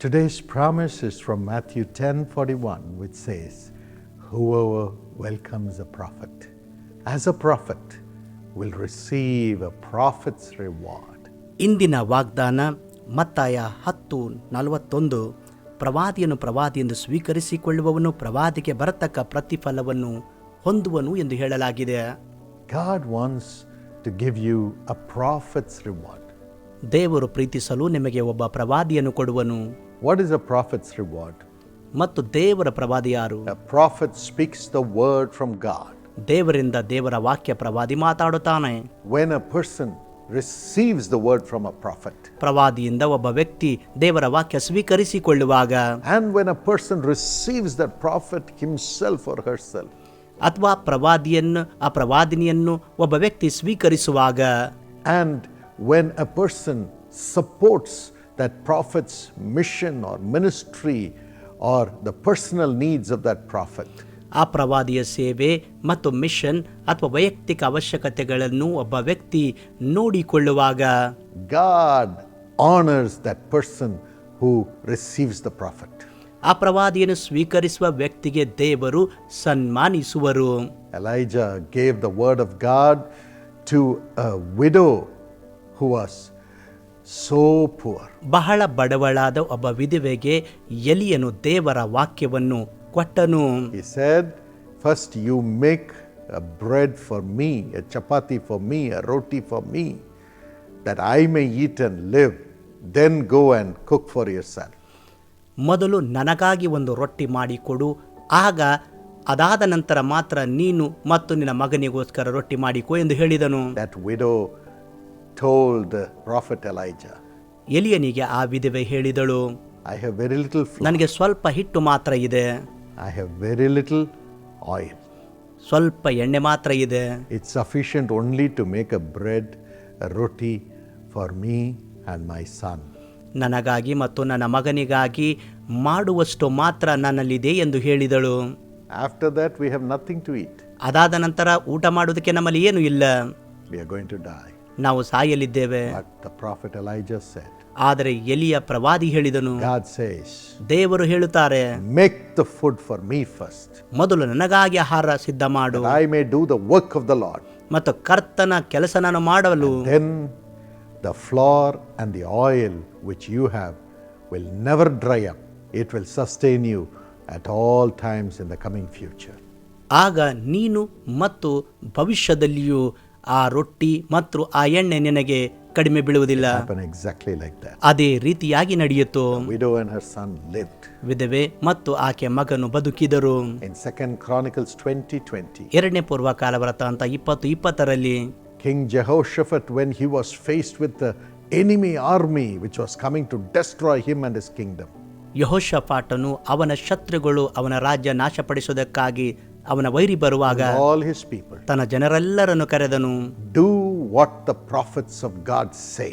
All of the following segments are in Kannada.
Today's promise is from Matthew 10:41 which says, "Whoever welcomes a prophet as a prophet will receive a prophet's reward." ಇಂದಿನ ವಾಗ್ದಾನ ಮತ್ತಾಯ ಹತ್ತು ನಲವತ್ತೊಂದು ಪ್ರವಾದಿಯನ್ನು ಪ್ರವಾದಿ ಎಂದು ಸ್ವೀಕರಿಸಿಕೊಳ್ಳುವವನು ಪ್ರವಾದಿಗೆ ಬರತಕ್ಕ ಪ್ರತಿಫಲವನ್ನು ಹೊಂದುವನು ಎಂದು ಹೇಳಲಾಗಿದೆ God wants to give you a prophet's reward. ದೇವರು ಪ್ರೀತಿಸಲು ನಿಮಗೆ ಒಬ್ಬ ಪ್ರವಾದಿಯನ್ನು ಕೊಡುವನು What is a prophet's reward? ಮತ್ತು ದೇವರ ಪ್ರವಾದಿ ಯಾರು A prophet speaks the word from God. ದೇವರಿಂದ ದೇವರ ವಾಕ್ಯ ಪ್ರವಾದಿ ಮಾತಾಡುತ್ತಾನೆ When a person receives the word from a prophet, ಪ್ರವಾದಿಯಿಂದ ಒಬ್ಬ ವ್ಯಕ್ತಿ ದೇವರ ವಾಕ್ಯ ಸ್ವೀಕರಿಸಿಕೊಳ್ಳುವಾಗ and when a person receives that prophet himself or herself, ಅಥವಾ ಪ್ರವಾದಿಯನ್ನು ಆ ಪ್ರವಾದಿನಿಯನ್ನು ಒಬ್ಬ ವ್ಯಕ್ತಿ ಸ್ವೀಕರಿಸುವಾಗ and when a person supports that prophet's mission or ministry or the personal needs of that prophet, ಆ ಪ್ರವಾದಿಯ ಸೇವೆ ಮತ್ತು ಮಿಷನ್ ಅಥವಾ ವೈಯಕ್ತಿಕ ಅವಶ್ಯಕತೆಗಳನ್ನು ಒಬ್ಬ ವ್ಯಕ್ತಿ ನೋಡಿಕೊಳ್ಳುವಾಗ God honors that person who receives the prophet. ಆ ಪ್ರವಾದಿಯನ್ನು ಸ್ವೀಕರಿಸುವ ವ್ಯಕ್ತಿಗೆ ದೇವರು ಸನ್ಮಾನಿಸುವರು Elijah gave the word of God to a widow who was so poor ಬಹಳ ಬಡವಳಾದ ಒಬ್ಬ ವಿಧವೆಗೆ ಎಲಿಯನು ದೇವರ ವಾಕ್ಯವನ್ನು ಕೊಟ್ಟನು. First you make a bread for me chapati for me a roti for me that I may eat and live then go and cook for your son ಮೊದಲು ನನಗಾಗಿ ಒಂದು ರೊಟ್ಟಿ ಮಾಡಿಕೊಡು. ಆಗ ಅದಾದ ನಂತರ ಮಾತ್ರ ನೀನು ಮತ್ತು ನಿನ್ನ ಮಗನಿಗೋಸ್ಕರ ರೊಟ್ಟಿ ಮಾಡಿಕೊ ಎಂದು ಹೇಳಿದನು. That widow told the prophet Elijah. ಎಲಿಯನಿಗೆ ಆ ವಿಧವೆ ಹೇಳಿದಳು ಐ ಹ್ಯಾವ್ ವೆರಿ ಲಿಟಲ್ ನನಗೆ ಸ್ವಲ್ಪ ಹಿಟ್ಟು ಮಾತ್ರ ಇದೆ. I have very little oil ಸ್ವಲ್ಪ ಎಣ್ಣೆ ಮಾತ್ರ ಇದೆ. It's sufficient only to make a bread a roti for me and my son ನನಗಾಗಿ ಮತ್ತು ನನ್ನ ಮಗನಿಗಾಗಿ ಮಾಡುವಷ್ಟು ಮಾತ್ರ ನನ್ನಲ್ಲಿದೆ ಎಂದು ಹೇಳಿದಳು. After that we have nothing to eat ಅದಾದ ನಂತರ ಊಟ ಮಾಡೋದಕ್ಕೆ ನಮ್ಮಲ್ಲಿ ಏನು ಇಲ್ಲ. We are going to die ನಾವು ಸಾಯಲಿದ್ದೇವೆ. ಆದರೆ ಎಲಿಯ ಪ್ರವಾದಿ ಹೇಳಿದನು ದೇವರು ಹೇಳುತ್ತಾರೆ make the food for me first ಮೊದಲು ನನಗಾಗಿ ಆಹಾರ ಸಿದ್ಧ ಮಾಡು. I may do the work of the Lord ಮತ್ತು ಕರ್ತನ ಕೆಲಸ ನಾನು ಮಾಡಲು then the flour and the oil which you have will never dry up it will sustain you at all times in the coming future ಆಗ ನೀನು ಮತ್ತು ಭವಿಷ್ಯದಲ್ಲಿಯೂ ಆ ರೊಟ್ಟಿ ಮತ್ತು ಆ ಎಣ್ಣೆ ನಿನಗೆ ಕಡಿಮೆ ಬೀಳುವುದಿಲ್ಲ Happen exactly like that. ಅದೇ ರೀತಿಯಾಗಿ ನಡೆಯಿತು Widow and her son lived. ವಿಧವೆ ಮತ್ತು ಆಕೆ ಮಗನು ಬದುಕಿದರು In Second Chronicles 20:20, ಎರಡನೇ ಪೂರ್ವಕಾಲ ವ್ರತ ಅಂತ ಇಪ್ಪತ್ತು ಇಪ್ಪತ್ತರಲ್ಲಿ king Jehoshaphat, when he was faced with enemy army which was coming to destroy him and and kingdom kingdom, ಯಹೋಷಪಾಟನು ಅವನ ಶತ್ರುಗಳು ಅವನ ರಾಜ್ಯ ನಾಶಪಡಿಸುವುದಕ್ಕಾಗಿ ಅವನ ವೈರಿ ಬರುವಾಗ all his people, ತನ್ನ ಜನರೆಲ್ಲರನ್ನು ಕರೆದನು do what the prophets of God say.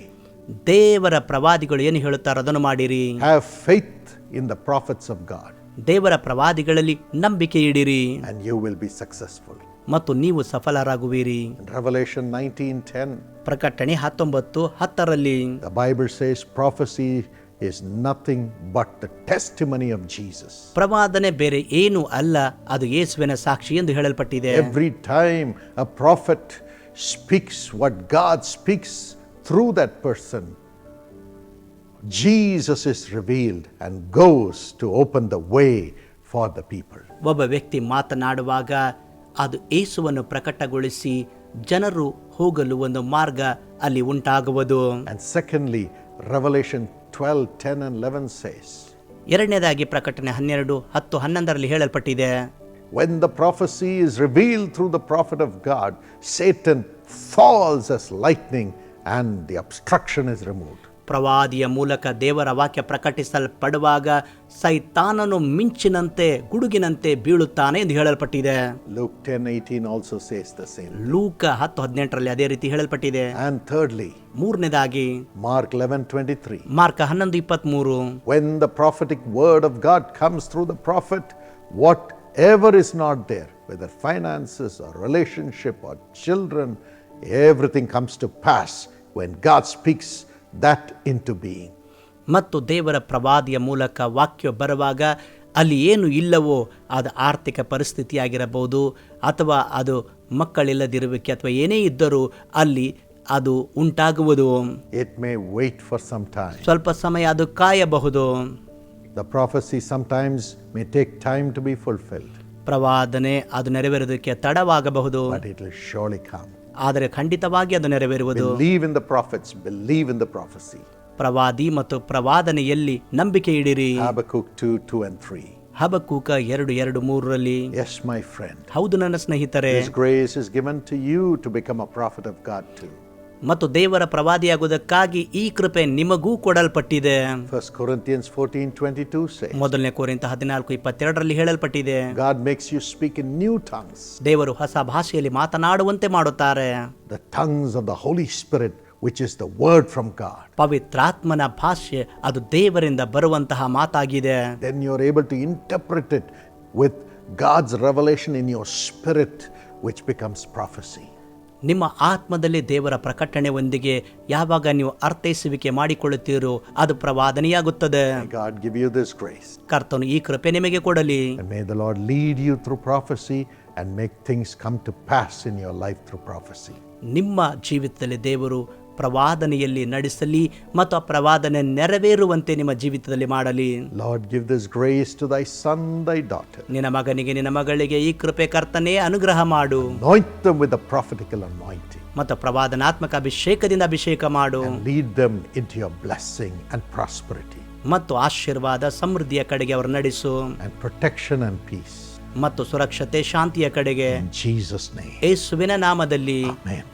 ದೇವರ ಪ್ರವಾದಿಗಳು ಏನು ಹೇಳುತ್ತಾರೆ ಅದನ್ನು ಮಾಡಿರಿ Have faith in the prophets of God, ದೇವರ ಪ್ರವಾದಿಗಳಲ್ಲಿ ನಂಬಿಕೆ ಇಡಿರಿ and you will be successful. ಮತ್ತು ನೀವು ಸಫಲರಾಗುವಿರಿ Revelation 19:10, ಪ್ರಕಟಣೆ ಹತ್ತೊಂಬತ್ತು ಹತ್ತರಲ್ಲಿ the Bible says prophecy is nothing but the testimony of Jesus. ಪ್ರವಾದನೆ ಬೇರೆ ಏನು ಅಲ್ಲ ಅದು ಯೇಸುವಿನ ಸಾಕ್ಷಿ ಎಂದು ಹೇಳಲ್ಪಟ್ಟಿದೆ Every time a prophet speaks what God speaks through that person, Jesus is revealed and goes to open the way for the people. ಒಬ್ಬ ವ್ಯಕ್ತಿ ಮಾತನಾಡುವಾಗ ಅದು ಯೇಸುವನ್ನು ಪ್ರಕಟಗೊಳಿಸಿ ಜನರು ಹೋಗಲು ಒಂದು ಮಾರ್ಗ ಅಲ್ಲಿ ಉಂಟಾಗುವುದು And secondly, Revelation 12 10 and 11 says, ಎರಡನೇದಾಗಿ ಪ್ರಕಟಣೆ ಹನ್ನೆರಡು ಹತ್ತು ಹನ್ನೊಂದರಲ್ಲಿ ಹೇಳಲ್ಪಟ್ಟಿದೆ When the prophecy is revealed through the prophet of God, Satan falls as lightning and the obstruction is removed. ಪ್ರವಾದಿಯ ಮೂಲಕ ದೇವರ ವಾಕ್ಯ ಪ್ರಕಟಿಸಲ್ಪಡುವಾಗ ಸೈತಾನನು ಮಿಂಚಿನಂತೆ ಗುಡುಗಿನಂತೆ ಬೀಳುತ್ತಾನೆ ಎಂದು ಹೇಳಲ್ಪಟ್ಟಿದೆ. Luke 10 18 also says the same Luka ಹತ್ತು ಹದಿನೆಂಟರಲ್ಲಿ ಅದೇ ರೀತಿ ಹೇಳಲ್ಪಟ್ಟಿದೆ. ಅಂಡ್ ಥರ್ಡ್ಲಿ ಮೂರನೇದಾಗಿ Mark 11 23. ಮಾರ್ಕ ಹನ್ನೊಂದು the prophetic word of God comes through the prophet whatever is not there whether finances or relationship or children everything comes to pass when God God speaks that into being. ಮತ್ತು ದೇವರ ಪ್ರವಾದಿಯ ಮೂಲಕ ವಾಕ್ಯ ಬರುವಾಗ ಅಲ್ಲಿ ಏನು ಇಲ್ಲವೋ ಅದು ಆರ್ಥಿಕ ಪರಿಸ್ಥಿತಿಯಾಗಿರಬಹುದು ಅಥವಾ ಅದು ಮಕ್ಕಳಿಲ್ಲದಿರುವಿಕೆ ಅಥವಾ ಏನೇ ಇದ್ದರೂ ಅಲ್ಲಿ ಅದು ಉಂಟಾಗುವುದು. It may wait for some time ಸ್ವಲ್ಪ ಸಮಯ ಅದು ಕಾಯಬಹುದು. The prophecy sometimes may take time to be fulfilled ಪ್ರವಾದನೆ ಅದು ನೆರವೇರೋದಕ್ಕೆ ತಡವಾಗಬಹುದು. But it will surely come. ಆದರೆ ಖಂಡಿತವಾಗಿ ಅದು ನೆರವೇರುವುದು. Leave in the prophets believe in the prophecy ಪ್ರವಾದಿ ಮತ್ತು ಪ್ರವಾದನೆಯಲ್ಲಿ ನಂಬಿಕೆ ಇಡಿರಿ. Habakkuk 2 2 and 3. ಹಬಕುಕ ಎರಡು ಎರಡು ಮೂರರಲ್ಲಿ. ಎಸ್ ಮೈ ಫ್ರೆಂಡ್ ಹೌದು ನನ್ನ ಸ್ನೇಹಿತರೆ. His grace is given to you to become a prophet of God too. ಮತ್ತು ದೇವರ ಪ್ರವಾದಿಯಾಗುವುದಕ್ಕಾಗಿ ಈ ಕೃಪೆ ನಿಮಗೂ ಕೊಡಲ್ಪಟ್ಟಿದೆ. 1 Corinthians 14 22 says, ಮೊದಲನೇ ಕೋರಿಂತ ಹದಿನಾಲ್ಕು ಇಪ್ಪತ್ತೆರಡರಲ್ಲಿ ಹೇಳಲ್ಪಟ್ಟಿದೆ. God makes you speak in new tongues ದೇವರು ಹೊಸ ಭಾಷೆಯಲ್ಲಿ ಮಾತನಾಡುವಂತೆ ಮಾಡುತ್ತಾರೆ. The tongues of the Holy Spirit which is the word from God. ಪವಿತ್ರಾತ್ಮನ ಭಾಷೆ ಅದು ದೇವರಿಂದ ಬರುವಂತಹ ಮಾತಾಗಿದೆ. Then you're able to interpret it with God's revelation in your spirit, which becomes prophecy. ನಿಮ್ಮ ಆತ್ಮದಲ್ಲಿ ದೇವರ ಪ್ರಕಟಣೆಯೊಂದಿಗೆ ಯಾವಾಗ ನೀವು ಅರ್ಥೈಸುವಿಕೆ ಮಾಡಿಕೊಳ್ಳುತ್ತೀರೋ ಅದು ಪ್ರವಾದನೆಯಾಗುತ್ತದೆ. ಕರ್ತನು ಈ ಕೃಪೆ ನಿಮಗೆ ಕೊಡಲಿ. Lead you through prophecy and make things come to pass in your life through prophecy ನಿಮ್ಮ ಜೀವಿತದಲ್ಲಿ ದೇವರು ಪ್ರವಾದನೆಯಲ್ಲಿ ನಡೆಸಲಿ ಮತ್ತು ಆ ಪ್ರವಾದನೆ ನೆರವೇರುವಂತೆ ನಿಮ್ಮ ಜೀವಿತದಲ್ಲಿ ಮಾಡಲಿ. Lord give this grace to thy son thy daughter. ನಿನ್ನ ಮಗನಿಗೆ ನಿನ್ನ ಮಗಳಿಗೆ ಈ ಕೃಪೆ ಕರ್ತನೇ ಅನುಗ್ರಹ ಮಾಡು. Anoint them with the prophetical anointing. ಮತ್ತು ಪ್ರವಾದನಾತ್ಮಕ ಅಭಿಷೇಕದಿಂದ ಅಭಿಷೇಕ ಮಾಡು. Lead them them into your blessing and prosperity. ಮತ್ತು ಆಶೀರ್ವಾದ ಸಮೃದ್ಧಿಯ ಕಡೆಗೆ ಅವರು ನಡೆಸು. And protection and peace. ಮತ್ತು ಸುರಕ್ಷತೆ ಶಾಂತಿಯ ಕಡೆಗೆ ಜೀಸಸ್. ಯೇಸುವಿನ ನಾಮದಲ್ಲಿ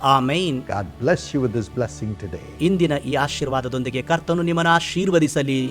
amen bless you this blessing today. ಇಂದಿನ ಈ ಆಶೀರ್ವಾದದೊಂದಿಗೆ ಕರ್ತನು ನಿಮ್ಮನ್ನು ಆಶೀರ್ವದಿಸಲಿ